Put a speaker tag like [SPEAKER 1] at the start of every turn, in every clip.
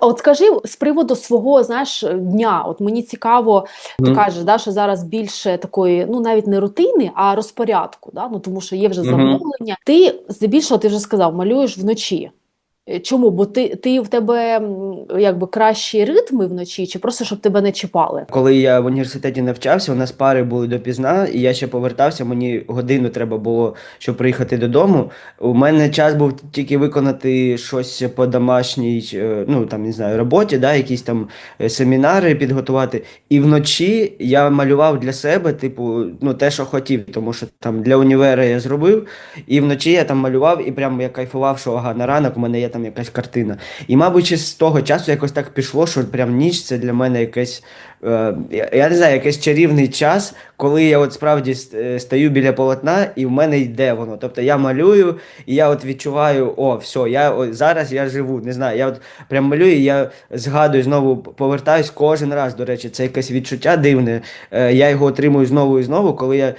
[SPEAKER 1] От скажи з приводу свого знаєш дня. От мені цікаво, ти кажеш, да, що зараз більше такої, ну навіть не рутини, а розпорядку. Да? Ну тому що є вже замовлення. Ти здебільшого ти вже сказав, малюєш вночі. Е, Чому? Бо ти, ти в тебе якби кращі ритми вночі, чи просто щоб тебе не чіпали?
[SPEAKER 2] Коли я в університеті навчався, у нас пари були допізна, і я ще повертався. Мені годину треба було, щоб приїхати додому. У мене час був тільки виконати щось по домашній, е, ну там не знаю, роботі, да, якісь там е, семінари підготувати. І вночі я малював для себе, типу, ну те, що хотів, тому що там для універа я зробив, і вночі я там малював, і прям я кайфував, що ага, на ранок у мене є там якась картина. І, мабуть, з того часу якось так пішло, що прям ніч це для мене якесь, е, я, не знаю, якийсь чарівний час, коли я от справді ст- е, стою біля полотна, і в мене йде воно. Тобто я малюю, і я от відчуваю, о, все, я о, зараз я живу. Не знаю, я от прям малюю, і я згадую, знову повертаюсь кожен раз. До речі, це якесь відчуття дивне. Е, я його отримую знову і знову, коли я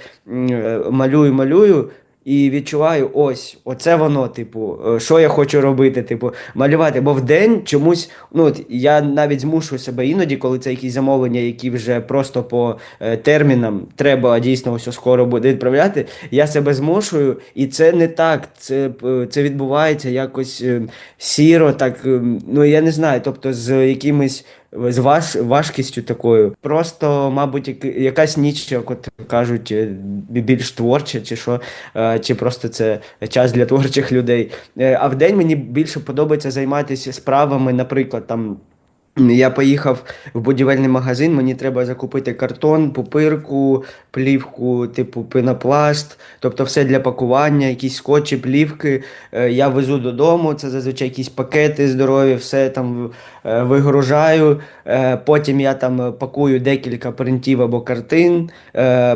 [SPEAKER 2] малюю, малюю. І відчуваю, ось, оце воно, типу, е, що я хочу робити, типу, малювати. Бо вдень чомусь, ну от я навіть змушую себе іноді, коли це якісь замовлення, які вже просто по е, термінам треба дійсно ось скоро буде відправляти. Я себе змушую, і це не так. Це, е, це відбувається якось е, сіро, так, е, ну я не знаю, тобто з якимись. З важ, важкістю такою. Просто, мабуть, якась ніч, як от кажуть, е, більш творча, чи що, е, чи просто це час для творчих людей. А в день мені більше подобається займатися справами, наприклад, там. Я поїхав в будівельний магазин, мені треба закупити картон, пупирку, плівку, типу пенопласт, тобто все для пакування, якісь скотчі, плівки. Е, Я везу додому, це зазвичай якісь пакети здорові, все там е, вигружаю. Е, Потім я там пакую декілька принтів або картин.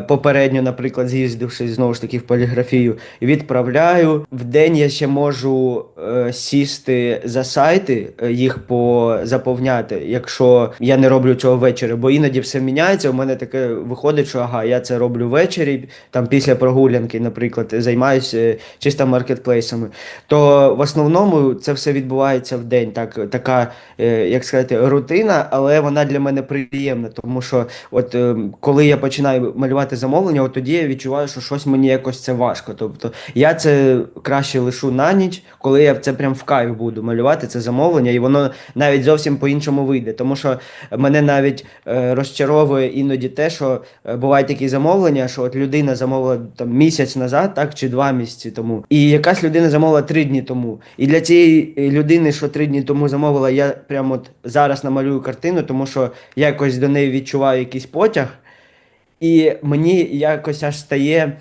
[SPEAKER 2] Попередньо, наприклад, з'їздивши знову ж таки в поліграфію, відправляю. В день я ще можу сісти за сайти, їх позаповняти, якщо я не роблю цього ввечері, бо іноді все міняється. У мене таке виходить, що ага, я це роблю ввечері, там після прогулянки, наприклад, займаюся е, чисто маркетплейсами. То в основному це все відбувається в день. Так, така, е, як сказати, рутина, але вона для мене приємна, тому що от е, коли я починаю малювати замовлення, от тоді я відчуваю, що щось мені якось це важко. Тобто я це краще лишу на ніч, коли я це прям в кайф буду малювати це замовлення, і воно навіть зовсім по-іншому вийде. Тому що мене навіть е, розчаровує іноді те, що е, бувають такі замовлення, що от людина замовила там місяць назад, так чи два місяці тому, і якась людина замовила три дні тому. І для цієї е, людини, що три дні тому замовила, я прямо от зараз намалюю картину, тому що я якось до неї відчуваю якийсь потяг. І мені якось аж стає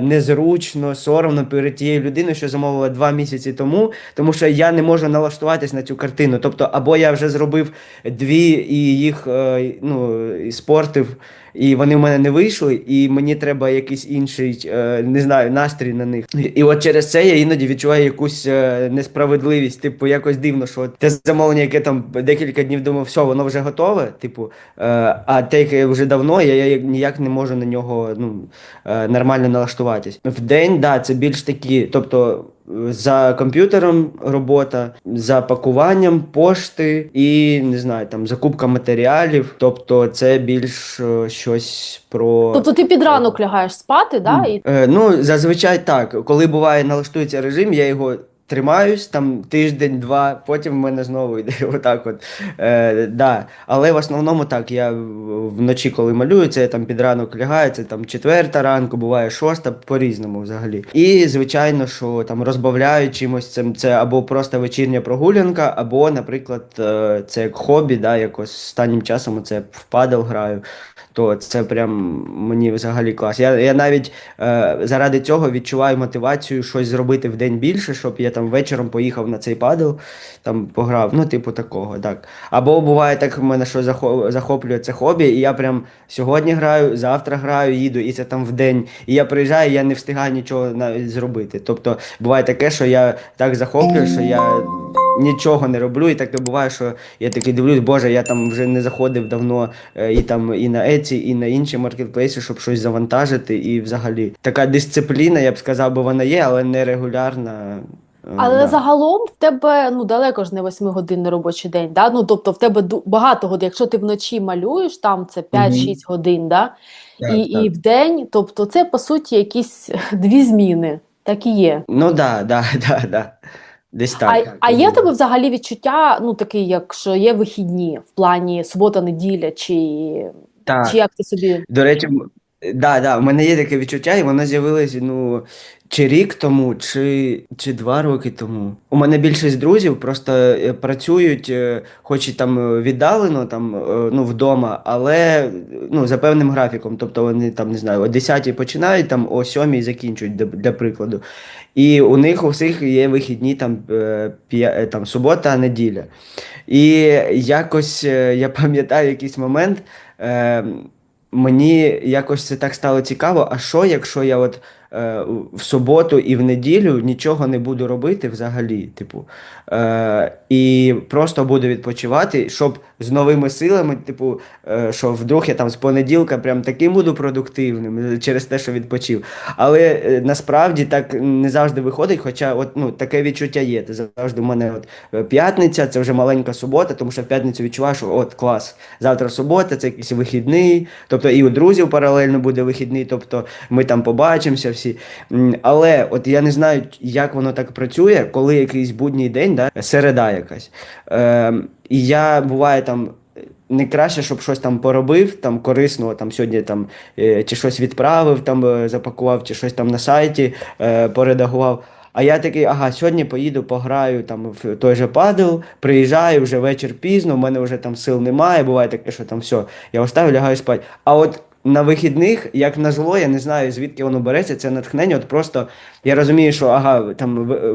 [SPEAKER 2] незручно, соромно перед тією людиною, що замовила два місяці тому, тому що я не можу налаштуватись на цю картину. Тобто, або я вже зробив дві і їх е, ну, спортив, і вони в мене не вийшли, і мені треба якийсь інший, е, не знаю, настрій на них. І, от через це я іноді відчуваю якусь е, несправедливість. Типу, якось дивно, що те замовлення, яке там декілька днів думав, все, воно вже готове. Типу, е, а те, яке вже давно, я, я ніяк не можу на нього ну, нормально налаштуватись. В день, да, це більш такі, тобто. За комп'ютером робота, за пакуванням пошти і не знаю, там закупка матеріалів. Тобто, це більш е, щось про
[SPEAKER 1] Тобто ти під ранок лягаєш спати, да? І
[SPEAKER 2] Е, ну, зазвичай так. Коли буває налаштується режим, я його тримаюсь там тиждень-два, потім в мене знову йде отак. От. Е, да. Але в основному так, я вночі, коли малюю, це там під ранок лягаю, це там четверта ранку, буває шоста, по-різному взагалі. І звичайно, що там розбавляю чимось цим, це або просто вечірня прогулянка, або, наприклад, е, це як хобі, да, якось останнім часом це в падел граю. То це прям мені взагалі клас. Я, я навіть е, заради цього відчуваю мотивацію щось зробити в день більше, щоб я там вечором поїхав на цей падел, там пограв. Ну, типу такого, так. Або буває так, в мене що захоплює це хобі, і я прям сьогодні граю, завтра граю, їду, і це там в день. І я приїжджаю, і я не встигаю нічого навіть зробити. Тобто буває таке, що я так захоплюю, що я нічого не роблю, і таке буває, що я такий дивлюсь, боже, я там вже не заходив давно е, і там і на Еці, і на інші маркетплейси, щоб щось завантажити. І взагалі така дисципліна, я б сказав, бо вона є, але не регулярна. Е,
[SPEAKER 1] Але
[SPEAKER 2] да.
[SPEAKER 1] загалом в тебе ну далеко ж не восьмигодинний робочий день, да? Ну тобто в тебе багато годин. Якщо ти вночі малюєш, там це 5-6 годин, да?
[SPEAKER 2] Так,
[SPEAKER 1] І,
[SPEAKER 2] так.
[SPEAKER 1] і в день, тобто це по суті якісь дві зміни, так і є.
[SPEAKER 2] Ну да, да, да, да. Десь так.
[SPEAKER 1] А, а є в тебе взагалі відчуття, ну такий, як що є вихідні в плані субота-неділя, чи,
[SPEAKER 2] Так.
[SPEAKER 1] чи як ти собі.
[SPEAKER 2] До речі, да, да, в мене є таке відчуття, і воно з'явилось, ну, чи рік тому, чи, чи два роки тому. У мене більшість друзів просто е, працюють, е, хоч і там е, віддалено, там, ну, вдома, але ну, за певним графіком. Тобто вони там, не знаю, о 10 починають, там о 7 закінчують, для, прикладу. І у них у всіх є вихідні там, п'я- там субота, неділя. І якось я пам'ятаю якийсь момент. Е, Мені якось це так стало цікаво, а що, якщо я от е, в суботу і в неділю нічого не буду робити взагалі, типу, е, і просто буду відпочивати, щоб з новими силами, типу, е, що вдруг я там з понеділка прям таким буду продуктивним е, через те, що відпочив. Але е, насправді так не завжди виходить, хоча от, ну, таке відчуття є. Це завжди в мене от е, п'ятниця, це вже маленька субота, тому що в п'ятницю відчуваю, що от клас, завтра субота, це якийсь вихідний. Тобто і у друзів паралельно буде вихідний, тобто ми там побачимося всі. Але от я не знаю, як воно так працює, коли якийсь будній день, да, середа якась. Е, і я буває там. Не краще, щоб щось там поробив, там корисного, там сьогодні там е, чи щось відправив, там е, запакував, чи щось там на сайті е, поредагував. А я такий, ага, сьогодні поїду, пограю там в той же падл, приїжджаю вже вечір пізно, в мене вже там сил немає. Буває таке, що там все, я оставлю, лягаю спати. А от на вихідних, як на зло, я не знаю звідки воно береться, це натхнення. От просто я розумію, що ага, там е,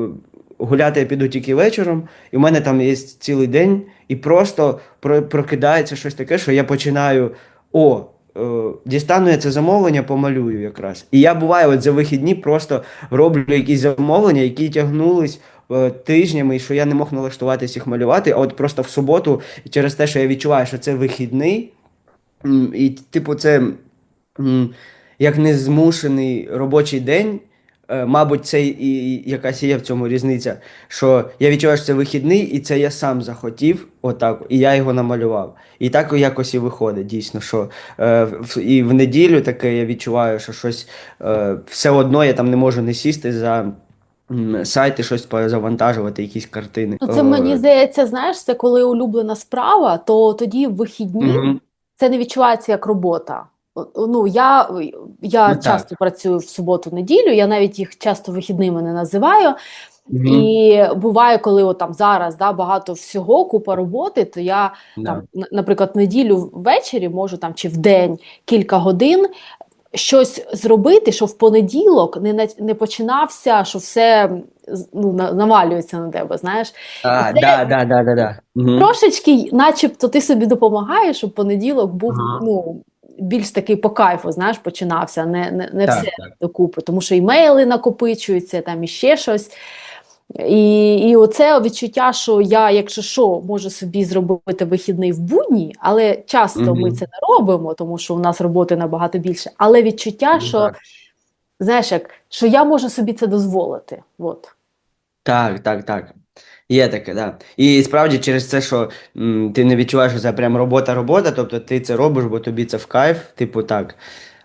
[SPEAKER 2] гуляти я піду тільки вечором, і в мене там є цілий день, і просто про- прокидається щось таке, що я починаю. О, е, дістану я це замовлення, помалюю якраз. І я буває, от за вихідні просто роблю якісь замовлення, які тягнулись. е, Тижнями, і що я не мог налаштуватись їх малювати, а от просто в суботу, через те, що я відчуваю, що це вихідний, і, типу, це як незмушений робочий день. Е, Мабуть, це і, якась є в цьому різниця, що я відчуваю, що це вихідний, і це я сам захотів, отак, і я його намалював. І так якось і виходить, дійсно, що е, в- і в неділю таке я відчуваю, що щось е, все одно я там не можу не сісти за м, сайт щось завантажувати, якісь картини.
[SPEAKER 1] Ну, це мені
[SPEAKER 2] Е,
[SPEAKER 1] здається, знаєш, це коли улюблена справа, то тоді в вихідні
[SPEAKER 2] мгм.
[SPEAKER 1] Це не відчувається як робота. Ну, я, я
[SPEAKER 2] Ну, так.
[SPEAKER 1] часто працюю в суботу-неділю, я навіть їх часто вихідними не називаю.
[SPEAKER 2] Мгм.
[SPEAKER 1] І буває, коли от там зараз да, багато всього, купа роботи, то я
[SPEAKER 2] Да.
[SPEAKER 1] там, на- наприклад, неділю ввечері можу там чи в день кілька годин щось зробити, що в понеділок не, не починався, що все ну, на- навалюється на тебе, знаєш.
[SPEAKER 2] А,
[SPEAKER 1] це-
[SPEAKER 2] да, да, да, да, да. Мгм.
[SPEAKER 1] Трошечки, начебто, ти собі допомагаєш, щоб понеділок був
[SPEAKER 2] Ага.
[SPEAKER 1] ну, більш такий по кайфу, знаєш, починався, не, не, не
[SPEAKER 2] Так,
[SPEAKER 1] все
[SPEAKER 2] так.
[SPEAKER 1] докупи, тому що імейли накопичуються, там іще щось. І, і оце відчуття, що я, якщо що, можу собі зробити вихідний в будні, але часто ми це не робимо, тому що у нас роботи набагато більше. Але відчуття,
[SPEAKER 2] Ну,
[SPEAKER 1] що, знаєш, як, що я можу собі це дозволити. От.
[SPEAKER 2] Так, так, так. Є таке, да. І справді через це, що м, ти не відчуваєш, що це прям робота-робота, тобто ти це робиш, бо тобі це в кайф, типу так.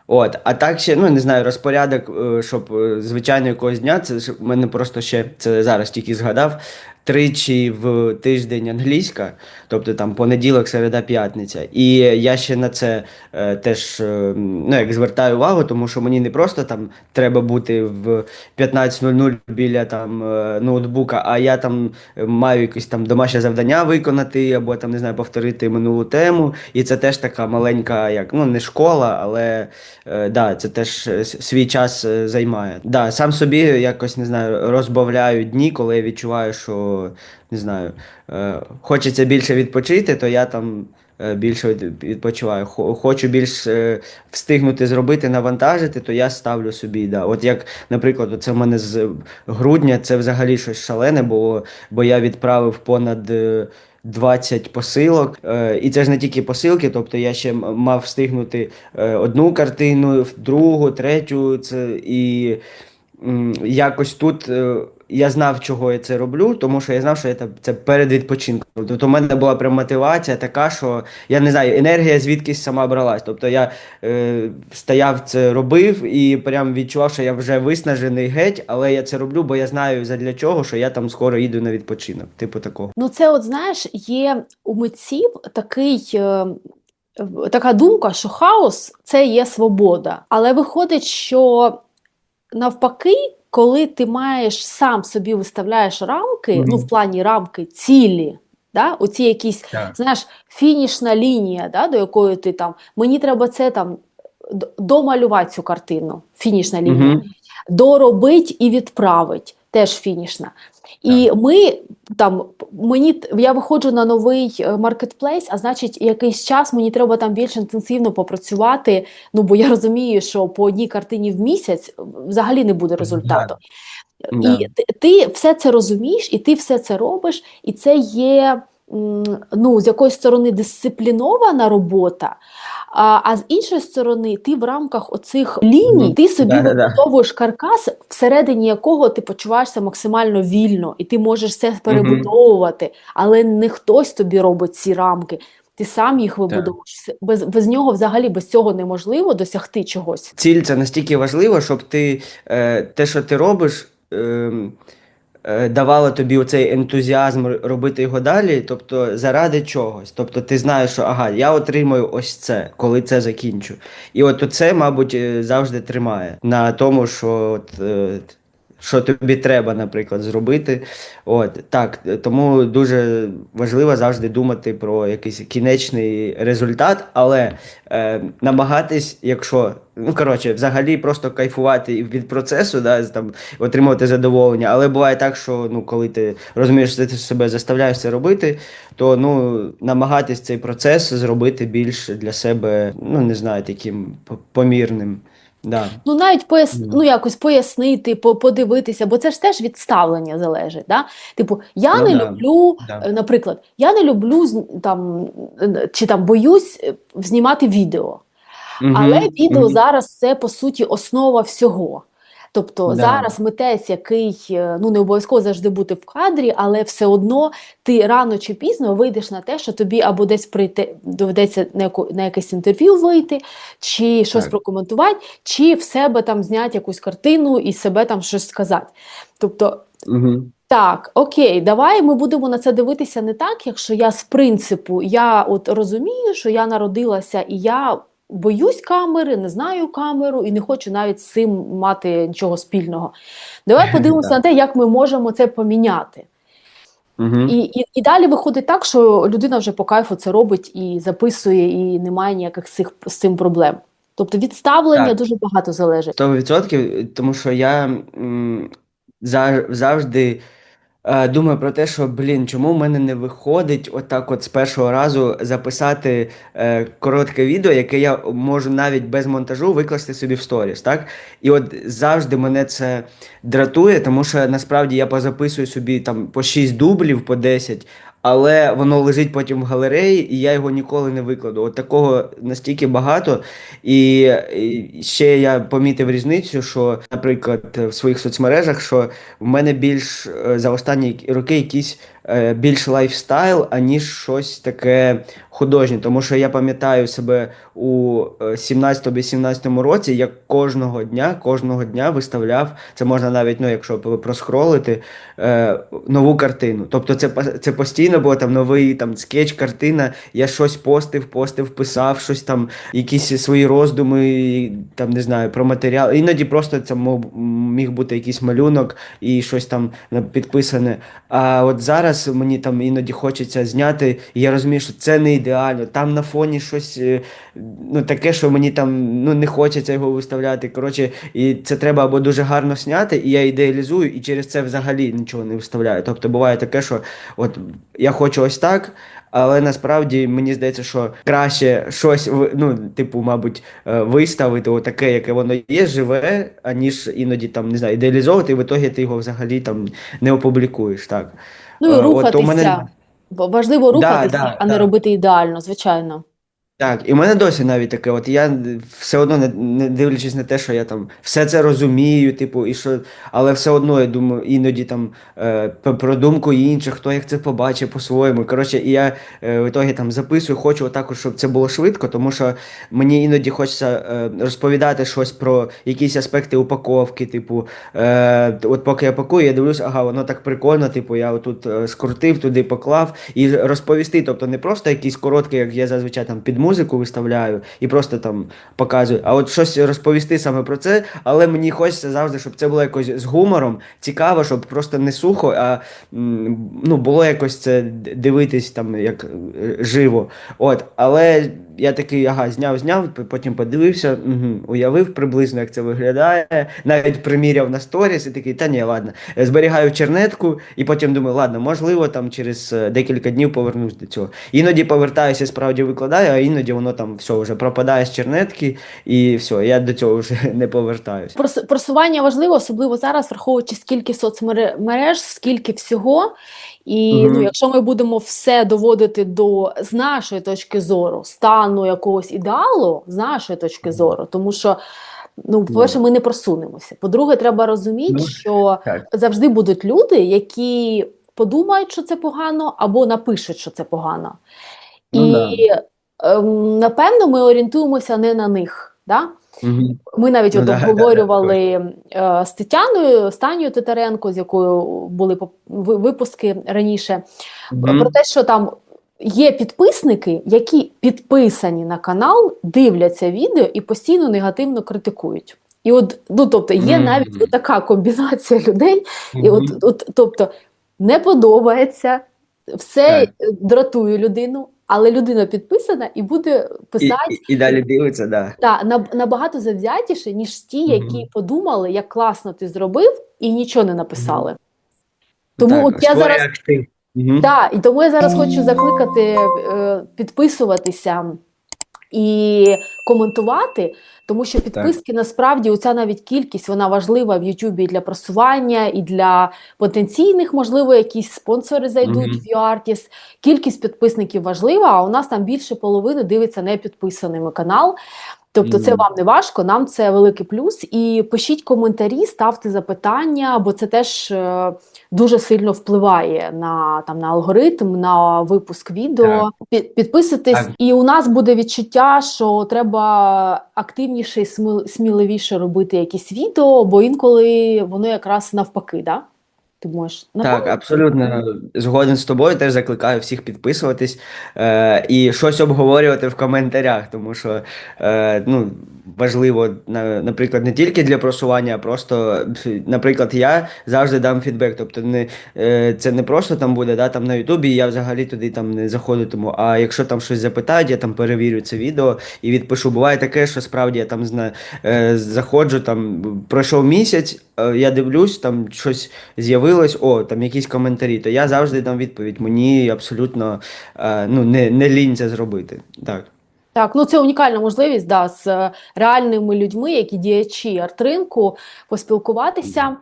[SPEAKER 2] От, а так ще, ну не знаю, розпорядок, е, щоб е, звичайно якогось дня, це ж в мене просто ще це зараз тільки згадав. Тричі в тиждень англійська, тобто там понеділок, середа, п'ятниця. І я ще на це е, теж е, ну, як звертаю увагу, тому що мені не просто там треба бути в 15.00 біля там е, ноутбука, а я там маю якесь там домашнє завдання виконати, або там не знаю, повторити минулу тему. І це теж така маленька, як ну не школа, але е, да, це теж е, свій час е, займає. Да, сам собі якось не знаю, розбавляю дні, коли я відчуваю, що не знаю, е, хочеться більше відпочити, то я там. е, Більше відпочиваю. Хочу більш е, встигнути зробити, навантажити, то я ставлю собі. Да. От як, наприклад, це в мене з грудня, це взагалі щось шалене було, бо я відправив понад е, 20 посилок. І це ж не тільки посилки, тобто я ще мав встигнути одну картину, другу, третю. Це, і якось тут. Я знав, чого я це роблю, тому що я знав, що я це перед відпочинком. Тобто, у мене була прям мотивація така, що я не знаю, енергія звідкись сама бралась. Тобто я е, стояв це робив і прям відчував, що я вже виснажений геть, але я це роблю, бо я знаю задля чого, що я там скоро їду на відпочинок. Типу такого.
[SPEAKER 1] Ну, це, от знаєш, є у митців такий, е, така думка, що хаос це є свобода. Але виходить, що навпаки, коли ти маєш сам собі виставляєш рамки,
[SPEAKER 2] Мгм.
[SPEAKER 1] ну в плані рамки, цілі. Да? Оці якісь,
[SPEAKER 2] yeah.
[SPEAKER 1] знаєш, фінішна лінія, да, до якої ти там, мені треба це там домалювати цю картину, фінішна лінія,
[SPEAKER 2] Мгм.
[SPEAKER 1] доробить і відправить, теж фінішна. І ми там мені я виходжу на новий е, маркетплейс, а значить, якийсь час мені треба там більш інтенсивно попрацювати. Ну бо я розумію, що по одній картині в місяць взагалі не буде результату.
[SPEAKER 2] Да.
[SPEAKER 1] І ти, ти все це розумієш, і ти все це робиш, і це є ну, з якоїсь сторони дисциплінована робота. А, а з іншої сторони, ти в рамках оцих ліній, ти собі вибудовуєш каркас, всередині якого ти почуваєшся максимально вільно, і ти можеш все перебудовувати, але не хтось тобі робить ці рамки. Ти сам їх вибудовуєш. Без, без нього взагалі без цього неможливо досягти чогось.
[SPEAKER 2] Ціль це настільки важливо, щоб ти е, те, що ти робиш, е, е, давало тобі оцей ентузіазм робити його далі, тобто заради чогось. Тобто ти знаєш, що ага, я отримаю ось це, коли це закінчу. І от це, мабуть, е, завжди тримає на тому, що от, е, що тобі треба, наприклад, зробити. От так, тому дуже важливо завжди думати про якийсь кінечний результат, але е, намагатись, якщо ну коротше, взагалі просто кайфувати від процесу, да, там отримувати задоволення. Але буває так, що ну, коли ти розумієш, що ти себе заставляєш це робити, то ну намагатись цей процес зробити більш для себе, ну не знаю, таким помірним. Да.
[SPEAKER 1] Ну, навіть пояс...
[SPEAKER 2] mm.
[SPEAKER 1] ну, якось пояснити, по- подивитися, бо це ж теж від ставлення залежить. Да? Типу, я
[SPEAKER 2] Ну
[SPEAKER 1] не
[SPEAKER 2] да,
[SPEAKER 1] люблю,
[SPEAKER 2] да.
[SPEAKER 1] е, наприклад, я не люблю там, е, чи там боюсь е, знімати відео. Але
[SPEAKER 2] відео
[SPEAKER 1] відео
[SPEAKER 2] мгм.
[SPEAKER 1] зараз це по суті основа всього. Тобто
[SPEAKER 2] Да.
[SPEAKER 1] зараз митець, який е, ну не обов'язково завжди бути в кадрі, але все одно ти рано чи пізно вийдеш на те, що тобі або десь прийти доведеться на, яку, на якесь інтерв'ю вийти, чи щось
[SPEAKER 2] Так.
[SPEAKER 1] прокоментувати, чи в себе там зняти якусь картину і себе там щось сказати. Тобто
[SPEAKER 2] Мгм.
[SPEAKER 1] так, окей, давай ми будемо на це дивитися не так, якщо я з принципу, я от розумію, що я народилася і я боюсь камери, не знаю камеру і не хочу навіть з цим мати нічого спільного. Давай подивимося на те, як ми можемо це поміняти.
[SPEAKER 2] Мгм.
[SPEAKER 1] І, і, і далі виходить так, що людина вже по кайфу це робить і записує, і немає ніяких цих, з цим проблем. Тобто від ставлення
[SPEAKER 2] Так.
[SPEAKER 1] дуже багато залежить.
[SPEAKER 2] 100%, тому що я м, завжди е, думаю про те, що, блін, чому в мене не виходить отак от з першого разу записати е, коротке відео, яке я можу навіть без монтажу викласти собі в сторіс, так? І от завжди мене це дратує, тому що насправді я позаписую собі там по 6 дублів, по 10, але воно лежить потім в галереї, і я його ніколи не викладу. От такого настільки багато. І, і ще я помітив різницю, що, наприклад, в своїх соцмережах, що в мене більш е, за останні роки якийсь е, більш лайфстайл, аніж щось таке художнє. Тому що я пам'ятаю себе у 17-18 році, як кожного дня, кожного дня виставляв, це можна навіть, ну, якщо просхролити, е, нову картину. Тобто це, це постійно було там новий там, скетч, картина, я щось постив, постив, писав, щось там якісь свої роздуми, там не знаю, про матеріал. Іноді просто це міг бути якийсь малюнок і щось там підписане. А от зараз мені там іноді хочеться зняти, і я розумію, що це не ідеально. Там на фоні щось е, ну, таке, що мені там ну, не хочеться його виставляти. Коротше, і це треба або дуже гарно зняти, і я ідеалізую, і через це взагалі нічого не виставляю. Тобто буває таке, що от я хочу ось так. Але насправді мені здається, що краще щось ну, типу, мабуть, е, виставити таке, яке воно є, живе, аніж іноді там не знаю, ідеалізовувати, і в ітогі ти його взагалі там не опублікуєш. Так.
[SPEAKER 1] Ну
[SPEAKER 2] Е,
[SPEAKER 1] і
[SPEAKER 2] у
[SPEAKER 1] рухатися.
[SPEAKER 2] мене-
[SPEAKER 1] Важливо
[SPEAKER 2] Да,
[SPEAKER 1] рухатися,
[SPEAKER 2] да,
[SPEAKER 1] а не
[SPEAKER 2] да.
[SPEAKER 1] робити ідеально, звичайно.
[SPEAKER 2] Так, і в мене досі навіть таке, от я все одно не, не дивлячись на те, що я там все це розумію, типу, і що, але все одно я думаю, іноді там е, про думку інших, хто як це побачить по-своєму. Коротше, і я е, в ітогі там записую, хочу отак, щоб це було швидко, тому що мені іноді хочеться е, розповідати щось про якісь аспекти упаковки, типу, е, от поки я пакую, я дивлюсь, ага, воно так прикольно, типу, я отут е, скрутив, туди поклав, і розповісти, тобто не просто якісь короткі, як я зазвичай там під музику виставляю і просто там показую, а от щось розповісти саме про це, але мені хочеться завжди, щоб це було якось з гумором, цікаво, щоб просто не сухо, а ну, було якось це дивитись там як е, живо. От, але я такий, ага, зняв, зняв, потім подивився, угу, уявив приблизно, як це виглядає, навіть приміряв на сторіс і такий, та ні, ладно. Е, Зберігаю чернетку, і потім думаю, ладно, можливо, там через е, декілька днів повернусь до цього. Іноді повертаюся, справді викладаю, а іноді воно там все вже пропадає з чернетки, і все, я до цього вже не повертаюся.
[SPEAKER 1] Прос- Просування важливо, особливо зараз, враховуючи скільки соцмереж, скільки всього. І
[SPEAKER 2] Мгм.
[SPEAKER 1] ну, якщо ми будемо все доводити до з нашої точки зору, стану якогось ідеалу, з нашої точки зору, тому що, ну, по-перше, ми не просунемося. По-друге, треба розуміти,
[SPEAKER 2] Ну,
[SPEAKER 1] що
[SPEAKER 2] так.
[SPEAKER 1] завжди будуть люди, які подумають, що це погано, або напишуть, що це погано.
[SPEAKER 2] Ну,
[SPEAKER 1] І ем, напевно ми орієнтуємося не на них. Да? Ми навіть
[SPEAKER 2] Ну
[SPEAKER 1] от
[SPEAKER 2] да, да, да,
[SPEAKER 1] обговорювали е, з Тетяною, з Танею Титаренко, з якою були випуски раніше, про те, що там є підписники, які підписані на канал, дивляться відео і постійно негативно критикують. І от, ну тобто, є навіть от така комбінація людей, і от, от, тобто, не подобається, все
[SPEAKER 2] Так.
[SPEAKER 1] дратує людину, але людина підписана і буде писати.
[SPEAKER 2] і, і далі дивиться, да.
[SPEAKER 1] Наб- набагато завзятіше, ніж ті, які подумали, як класно ти зробив, і нічого не написали. Тому
[SPEAKER 2] так,
[SPEAKER 1] от я зараз.
[SPEAKER 2] Мгм.
[SPEAKER 1] так, і тому я зараз хочу закликати е, підписуватися і коментувати, тому що підписки насправді оця навіть кількість вона важлива в Ютубі для просування, і для потенційних, можливо, якісь спонсори зайдуть
[SPEAKER 2] Мгм.
[SPEAKER 1] в UArtist. Кількість підписників важлива, а у нас там більше половини дивиться не підписаними канал. Тобто це вам не важко, нам це великий плюс. І пишіть коментарі, ставте запитання, бо це теж е, дуже сильно впливає на там на алгоритм, на випуск відео. Під, підписуйтесь,
[SPEAKER 2] Так.
[SPEAKER 1] і у нас буде відчуття, що треба активніше і сміл- сміливіше робити якісь відео, бо інколи воно якраз навпаки, да? Ти можеш
[SPEAKER 2] Так, абсолютно згоден з тобою. Теж закликаю всіх підписуватись е, і щось обговорювати в коментарях, тому що е, ну, важливо, наприклад, не тільки для просування, а просто, наприклад, я завжди дам фідбек. Тобто, не, е, це не просто там буде, да, там на Ютубі, я взагалі туди там не заходитиму. А якщо там щось запитають, я там перевірю це відео і відпишу. Буває таке, що справді я там знаю, е, заходжу, там пройшов місяць, е, я дивлюсь, там щось з'явилось, о, там якісь коментарі, то я завжди дам відповідь. Мені абсолютно ну, не, не лінь це зробити. Так.
[SPEAKER 1] Так, ну це унікальна можливість да, з е, реальними людьми, які діячі арт-ринку, поспілкуватися.